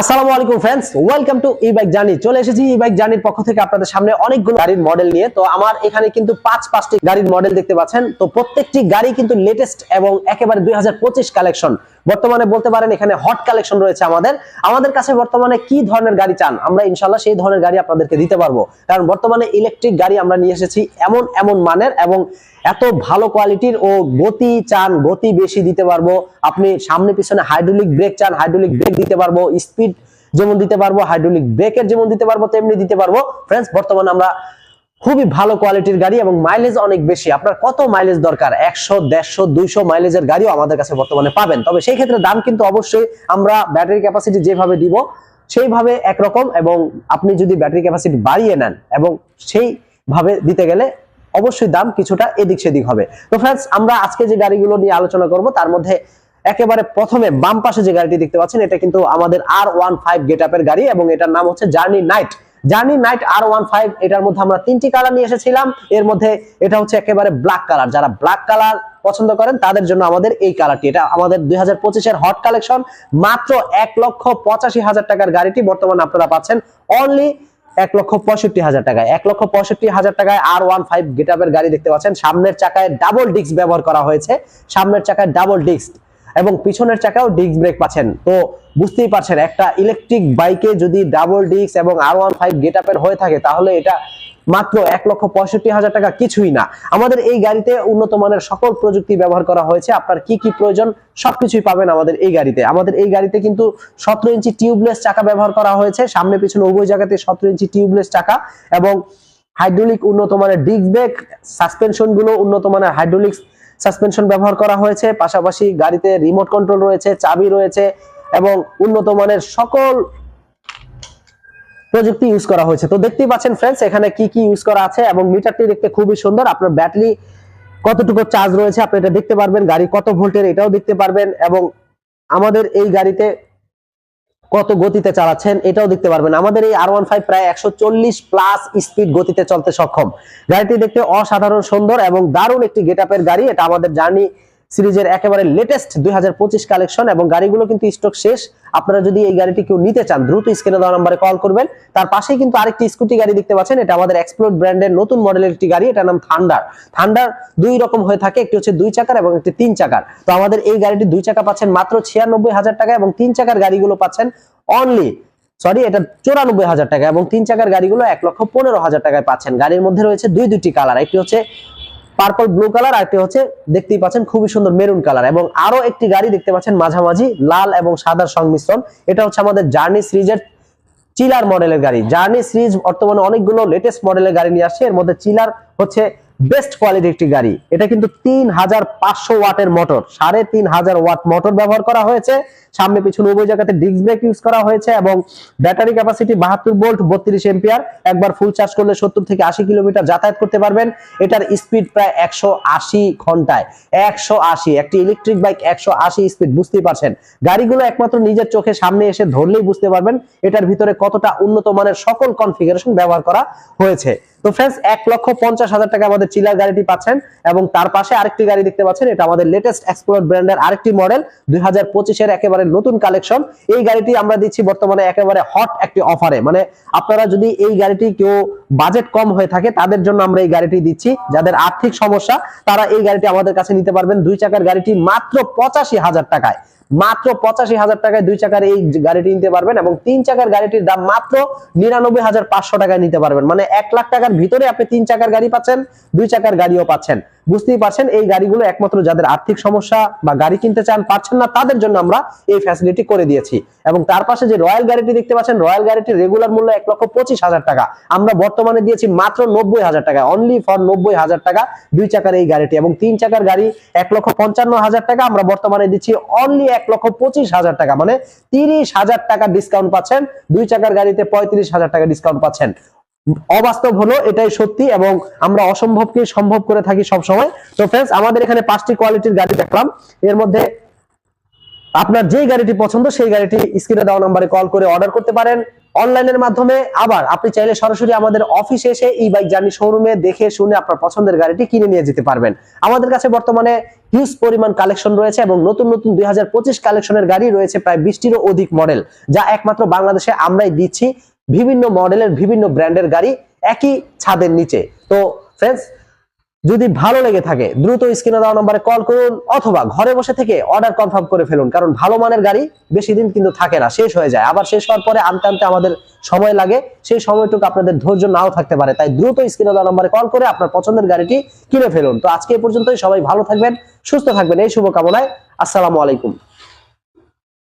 আসসালামু আলাইকুম friends welcome to e bike journey চলে এসেছি ই বাইক জার্নির পক্ষ থেকে আপনাদের সামনে অনেকগুলো গাড়ির মডেল নিয়ে। তো আমার এখানে কিন্তু পাঁচ, পাঁচটি গাড়ির মডেল দেখতে পাচ্ছেন। তো প্রত্যেকটি গাড়ি কিন্তু লেটেস্ট এবং একেবারে দুই হাজার পঁচিশ কালেকশন বর্তমানে বলতে পারেন এখানে হট কালেকশন রয়েছে আমাদের। আমাদের কাছে বর্তমানে কি ধরনের গাড়ি চান? আমরা ইনশাল্লাহ সেই ধরনের গাড়ি আপনাদেরকে দিতে পারব। কারণ বর্তমানে ইলেকট্রিক গাড়ি আমরা নিয়ে এসেছি এমন এমন মানের এবং এত ভালো কোয়ালিটির ও গতি চান, গতি বেশি দিতে পারব। আপনি সামনে পিছনে হাইড্রোলিক ব্রেক চান হাইড্রোলিক ব্রেক দিতে পারব স্পিড যেমন দিতে পারব হাইড্রোলিক ব্রেকের যেমন দিতে পারব, তেমনি দিতে পারব। ফ্রেন্ডস বর্তমানে আমরা খুবই ভালো কোয়ালিটির গাড়ি এবং মাইলেজ অনেক বেশি। আপনার কত মাইলেজ দরকার? একশো, দেড়শো, দুইশো মাইলেজের গাড়িও আমাদের কাছে বর্তমানে পাবেন। তবে সেই ক্ষেত্রে দাম কিন্তু অবশ্যই আমরা ব্যাটারি ক্যাপাসিটি যেভাবে দিব, সেইভাবে একরকম এবং আপনি যদি ব্যাটারি ক্যাপাসিটি বাড়িয়ে নেন এবং সেইভাবে দিতে গেলে অবশ্যই দাম কিছুটা এদিক সেদিক হবে। তো ফ্রেন্ডস আমরা আজকে যে গাড়িগুলো নিয়ে আলোচনা করব, তার মধ্যে একেবারে প্রথমে বাম পাশে যে গাড়িটি দেখতে পাচ্ছেন, এটা কিন্তু আমাদের আর ওয়ান ফাইভ গেট গাড়ি এবং এটার নাম হচ্ছে জার্নি নাইট জার্নি নাইট আর ওয়ান ফাইভ এটার মধ্যে আমরা তিনটি কালার নিয়ে এসেছিলাম। এর মধ্যে এটা হচ্ছে একেবারে ব্ল্যাক কালার যারা ব্ল্যাক কালার পছন্দ করেন, তাদের জন্য আমাদের এই কালারটি এটা আমাদের দুই হাজার হট কালেকশন মাত্র এক লক্ষ পঁচাশি হাজার টাকার গাড়িটি বর্তমানে আপনারা পাচ্ছেন অনলি এক লক্ষ পঁয়ষট্টি হাজার টাকায়। এক লক্ষ পঁয়ষট্টি হাজার টাকায় আর ওয়ান ফাইভ গেটাপের গাড়ি দেখতে পাচ্ছেন। সামনের চাকায় ডাবল ডিস্ক ব্যবহার করা হয়েছে। সামনের চাকায় ডাবল ডিস্ক এবং পিছনের চাকাও ডিস্ক ব্রেক পাচ্ছেন। তো বুঝতেই পারছেন, একটা ইলেকট্রিক বাইকে যদি ডাবল ডিস্ক এবং আর ওয়ান ফাইভ গেটাপের হয়ে থাকে, তাহলে এটা মাত্র এক লক্ষ পঁয়ষট্টি হাজার টাকা কিছুই না। আমাদের এই গাড়িতে উন্নত মানের সকল প্রযুক্তি ব্যবহার করা হয়েছে। আপনার কি কি প্রয়োজন, সবকিছুই পাবেন আমাদের এই গাড়িতে। আমাদের এই গাড়িতে কিন্তু সতেরো ইঞ্চি টিউবলেস চাকা ব্যবহার করা হয়েছে। সামনে পিছনে উভয় জায়গাতে সতেরো ইঞ্চি টিউবলেস চাকা এবং হাইড্রোলিক উন্নত মানের ডিস্ক ব্রেক সাসপেনশনগুলো উন্নত মানের হাইড্রোলিক সাসপেনশন ব্যবহার করা হয়েছে, পাশাপাশি গাড়িতে রিমোট কন্ট্রোল রয়েছে, চাবি রয়েছে এবং উন্নত মানের সকল প্রযুক্তি ইউজ করা হয়েছে। তো দেখতেই পাচ্ছেন ফ্রেন্ডস এখানে কি কি ইউজ করা আছে এবং মিটারটি দেখতে খুবই সুন্দর। আপনার ব্যাটারি কতটুকু চার্জ রয়েছে, আপনি এটা দেখতে পারবেন। গাড়ি কত ভোল্টের এটাও দেখতে পারবেন এবং আমাদের এই গাড়িতে কত গতিতে চালাচ্ছেন এটাও দেখতে পারবেন। আমাদের এই আর ওয়ান ফাইভ প্রায় একশো চল্লিশ প্লাস স্পিড গতিতে চলতে সক্ষম। গাড়িটি দেখতে অসাধারণ সুন্দর এবং দারুণ একটি গেট গাড়ি। এটা আমাদের জার্নি সিরিজের একেবারে লেটেস্ট দুই হাজার পঁচিশ কালেকশন এবং গাড়িগুলো কিন্তু স্টক শেষ। আপনারা যদি এই গাড়িটি কেউ নিতে চান, দ্রুত স্ক্রিনে দেওয়া নাম্বারে কল করবেন। তার পাশেই কিন্তু আরেকটি স্কুটি গাড়ি দেখতে পাচ্ছেন। এটা আমাদের এক্সপ্লোর ব্র্যান্ডের নতুন মডেলের একটি গাড়ি। এটার নাম থান্ডার থান্ডার দুই রকম হয়ে থাকে। একটি হচ্ছে দুই চাকার এবং একটি তিন চাকার। তো আমাদের এই গাড়িটি দুই চাকা পাচ্ছেন মাত্র ছিয়ানব্বই হাজার টাকা এবং তিন চাকার গাড়িগুলো পাচ্ছেন অনলি সরি এটা চৌরানব্বই হাজার টাকা এবং তিন চাকার গাড়িগুলো এক লক্ষ পনেরো হাজার টাকায় পাচ্ছেন। গাড়ির মধ্যে রয়েছে দুই দুটি কালার একটি হচ্ছে পার্পল ব্লু কালার আর একটি হচ্ছে দেখতেই পাচ্ছেন খুবই সুন্দর মেরুন কালার এবং আরও একটি গাড়ি দেখতে পাচ্ছেন মাঝামাঝি, লাল এবং সাদার সংমিশ্রণ। এটা হচ্ছে আমাদের জার্নি সিরিজের চিলার মডেলের গাড়ি। জার্নি সিরিজ বর্তমানে অনেকগুলো লেটেস্ট মডেলের গাড়ি নিয়ে আসছে। এর মধ্যে চিলার হচ্ছে বেস্ট কোয়ালিটি একটি গাড়ি। এটা কিন্তু তিন হাজার পাঁচশো ওয়াটের মোটর সাড়ে তিন হাজার ওয়াট মোটর ব্যবহার করা হয়েছে। সামনে পিছনে উভয় জায়গাতে ডিস্ক ব্রেক ইউজ করা হয়েছে এবং ব্যাটারি ক্যাপাসিটি বাহাত্তর ভোল্ট বত্রিশ এম্পিয়ার একবার ফুল চার্জ করলে সত্তর থেকে আশি কিলোমিটার যাতায়াত করতে পারবেন। এটার স্পিড প্রায় একশো আশি ঘন্টায়। একশো আশি, একটি ইলেকট্রিক বাইক একশো আশি স্পিড বুঝতেই পারছেন। গাড়িগুলো একমাত্র নিজের চোখে সামনে এসে ধরলেই বুঝতে পারবেন। এটার ভিতরে কতটা উন্নত মানের সকল কনফিগারেশন ব্যবহার করা হয়েছে। তো ফ্রেন্ডস এক লক্ষ পঞ্চাশ হাজার টাকা আমাদের চিলার গাড়িটি পাচ্ছেন এবং তার পাশে আরেকটি গাড়ি দেখতে পাচ্ছেন। এটা আমাদের লেটেস্ট এক্সপ্লোর ব্র্যান্ডের আরেকটি মডেল দুই হাজার পঁচিশের একেবারে নতুন কালেকশন এই গাড়িটি আমরা দিচ্ছি বর্তমানে একেবারে হট একটি অফারে মানে আপনারা যদি এই গাড়িটি কেউ বাজেট কম হয়ে থাকে, তাদের জন্য আমরা এই গাড়িটি দিচ্ছি। যাদের আর্থিক সমস্যা, তারা এই গাড়িটি আমাদের কাছে নিতে পারবেন। দুই চাকার গাড়িটি মাত্র পঁচাশি হাজার টাকায়। মাত্র পঁচাশি হাজার টাকায় দুই চাকার এই গাড়িটি নিতে পারবেন এবং তিন চাকার গাড়িটির দাম মাত্র নিরানব্বই হাজার পাঁচশো টাকায় নিতে পারবেন। মানে এক লাখ টাকার ভিতরে আপনি তিন চাকার গাড়ি পাচ্ছেন, দুই চাকার গাড়িও পাচ্ছেন। বুঝতেই পারছেন, এই গাড়িগুলো একমাত্র যাদের আর্থিক সমস্যা বা গাড়ি কিনতে চান পাচ্ছেন না, তাদের জন্য আমরা এই ফ্যাসিলিটি করে দিয়েছি। এবং তার পাশে যে রয়্যাল গাড়িটি দেখতে পাচ্ছেন, রয়্যাল গাড়িটির রেগুলার মূল্য এক লক্ষ পঁচিশ হাজার টাকা। আমরা বর্তমানে দিয়েছি মাত্র নব্বই হাজার টাকা অনলি ফর নব্বই হাজার টাকা, দুই চাকার এই গাড়িটি। এবং তিন চাকার গাড়ি এক লক্ষ পঞ্চান্ন হাজার টাকা, আমরা বর্তমানে দিচ্ছি অনলি এক লক্ষ পঁচিশ হাজার টাকা মানে তিরিশ হাজার টাকা ডিসকাউন্ট পাচ্ছেন। দুই চাকার গাড়িতে পঁয়ত্রিশ হাজার টাকা ডিসকাউন্ট পাচ্ছেন। অবাস্তব হলো, এটাই সত্যি এবং আমরা অসম্ভবকে সম্ভব করে থাকি সব সময় তো ফ্রেন্ডস আমাদের এখানে পাঁচটি কোয়ালিটির গাড়ি দেখলাম। এর মধ্যে আপনার যে গাড়িটি পছন্দ, সেই গাড়িটি স্ক্রিনে দেওয়া নাম্বারে কল করে অর্ডার করতে পারেন। অনলাইনের মাধ্যমে আবার আপনি চাইলে সরাসরি আমাদের অফিসে এসে ই বাইক জার্নি শোরুমে দেখে শুনে আপনার পছন্দের গাড়িটি কিনে নিয়ে যেতে পারবেন। আমাদের কাছে বর্তমানে হিউজ পরিমাণ কালেকশন রয়েছে এবং নতুন নতুন দুই হাজার পঁচিশ কালেকশনের গাড়ি রয়েছে প্রায় বিশটিরও অধিক মডেল যা একমাত্র বাংলাদেশে আমরাই দিচ্ছি। বিভিন্ন মডেলের বিভিন্ন ব্র্যান্ডের গাড়ি একই ছাদের নিচে। তো ফ্রেন্ডস যদি ভালো লেগে থাকে, দ্রুত স্ক্রিনে দেওয়া নম্বরে কল করুন অথবা ঘরে বসে থেকে অর্ডার কনফার্ম করে ফেলুন। কারণ ভালো মানের গাড়ি বেশি দিন কিন্তু থাকে না, শেষ হয়ে যায়। আবার শেষ হওয়ার পরে আনতে আনতে আমাদের সময় লাগে, সেই সময়টুকু আপনাদের ধৈর্য নাও থাকতে পারে। তাই দ্রুত স্ক্রিনে দেওয়া নম্বরে কল করে আপনার পছন্দের গাড়িটি কিনে ফেলুন। তো আজকে এ পর্যন্তই, সবাই ভালো থাকবেন, সুস্থ থাকবেন। এই শুভকামনায়, আসসালামু আলাইকুম।